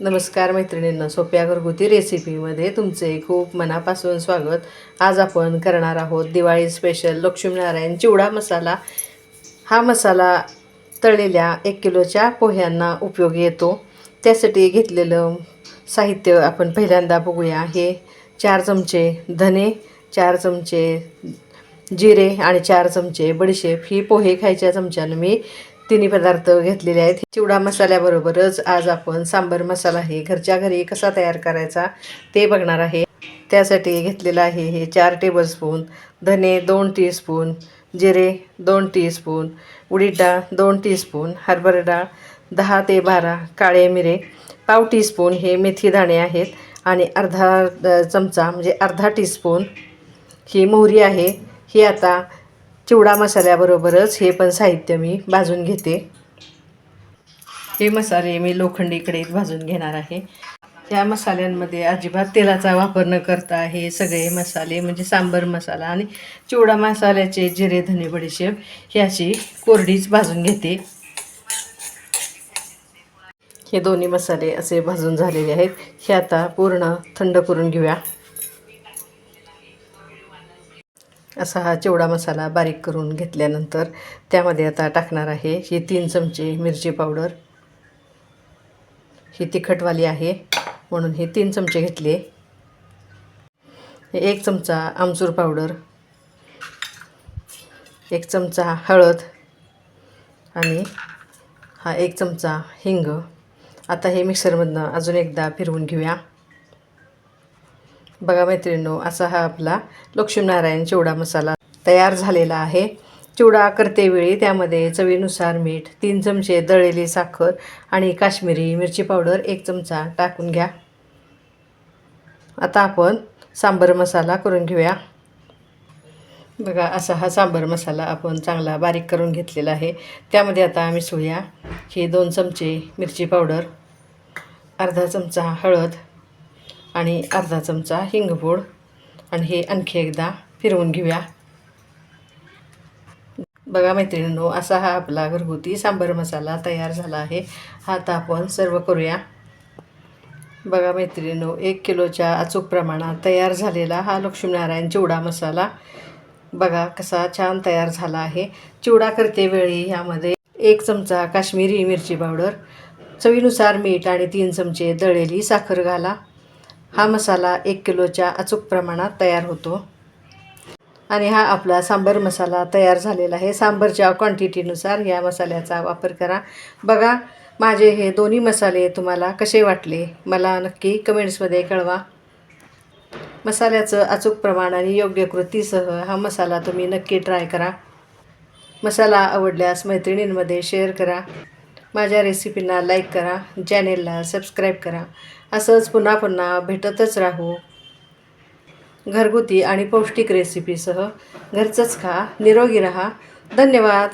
नमस्कार मैत्रिणींना सोप्या घरगुती रेसिपीमध्ये तुमचे खूप मनापासून स्वागत. आज आपण करणार आहोत दिवाळी स्पेशल लक्ष्मीनारायण चिवडा मसाला. हा मसाला तळलेल्या एक किलोच्या पोह्यांना उपयोगी येतो. त्यासाठी घेतलेलं साहित्य आपण पहिल्यांदा बघूया. हे चार चमचे धने चार चमचे जिरे आणि चार चमचे बडीशेप. ही पोहे खायच्या चमच्यानं मी तिन्ही पदार्थ घेतलेले आहेत. चिवडा मसाल्याबरोबरच आज आपण सांबर मसाला हे घरच्या घरी कसा तयार करायचा ते बघणार आहे. त्यासाठी घेतलेलं आहे हे चार टेबलस्पून धने दोन टीस्पून जिरे दोन टीस्पून उडीद डाळ दोन टीस्पून हरभरा डाळ दहा ते बारा काळे मिरे पाव टीस्पून हे मेथी दाणे आहेत आणि अर्धा चमचा म्हणजे अर्धा टीस्पून ही मोहरी आहे. ही आता चिवडा मसाल्याबरोबरच हे पण साहित्य मी भाजून घेते. हे मसाले मी लोखंडी कढईत भाजून घेणार आहे. या मसाल्यांमध्ये अजिबात तेलाचा वापर न करता हे सगळे मसाले म्हणजे सांबर मसाला आणि चिवडा मसाल्याचे जिरे धने बडीशेप ही अशी कोरडीच भाजून घेते. हे दोन्ही मसाले असे भाजून झालेले आहेत. हे आता पूर्ण थंड करून घेऊया. असा हा चिवडा मसाला बारीक करून घेतल्यानंतर त्यामध्ये आता टाकणार आहे ही तीन चमचे मिरची पावडर. ही तिखटवाली आहे म्हणून हे तीन चमचे घेतले. हे एक चमचा आमचूर पावडर एक चमचा हळद आणि हा एक चमचा हिंग. आता हे मिक्सरमधनं अजून एकदा फिरवून घेऊया. बघा मैत्रिणींनो असा हा आपला लक्ष्मीनारायण चिवडा मसाला तयार झालेला आहे. चिवडा करतेवेळी त्यामध्ये चवीनुसार मीठ तीन चमचे दळलेली साखर आणि काश्मीरी मिरची पावडर एक चमचा टाकून घ्या. आता आपण सांबर मसाला करून घेऊया. बघा असा हा सांबर मसाला आपण चांगला बारीक करून घेतलेला आहे. त्यामध्ये आता मिसळूया. हे दोन चमचे मिरची पावडर अर्धा चमचा हळद आणि अर्धा चमचा हिंगपूड आणि हे आणखी एकदा फिरवून घेऊया. बघा मैत्रिणींनो असा हा आपला घरगुती सांबर मसाला तयार झाला आहे. हा आता आपण सर्व करूया. बघा मैत्रिणींनो एक किलोच्या अचूक प्रमाणात तयार झालेला हा लक्ष्मीनारायण चिवडा मसाला. बघा कसा छान तयार झाला आहे. चिवडा करते वेळी ह्यामध्ये एक चमचा काश्मीरी मिरची पावडर चवीनुसार मीठ आणि तीन चमचे दळलेली साखर घाला. हा मसाला एक किलोच्या अचूक प्रमाणात तयार होतो. आणि हा आपला सांबर मसाला तयार झालेला आहे. सांबरच्या क्वांटिटीनुसार या मसाल्याचा वापर करा. बघा माझे हे दोन्ही मसाले तुम्हाला कसे वाटले? मला नक्की कमेंट्समध्ये कळवा. मसाल्याचं अचूक प्रमाण आणि योग्य कृतीसह हा मसाला तुम्ही नक्की ट्राय करा. मसाला आवडल्यास मैत्रिणींमध्ये शेअर करा. माझ्या रेसिपींना लाईक करा चॅनेलला सबस्क्राईब करा. असंच पुन्हा पुन्हा भेटतच राहू. घरगुती आणि पौष्टिक रेसिपीसह घरचंच खा. निरोगी रहा. धन्यवाद.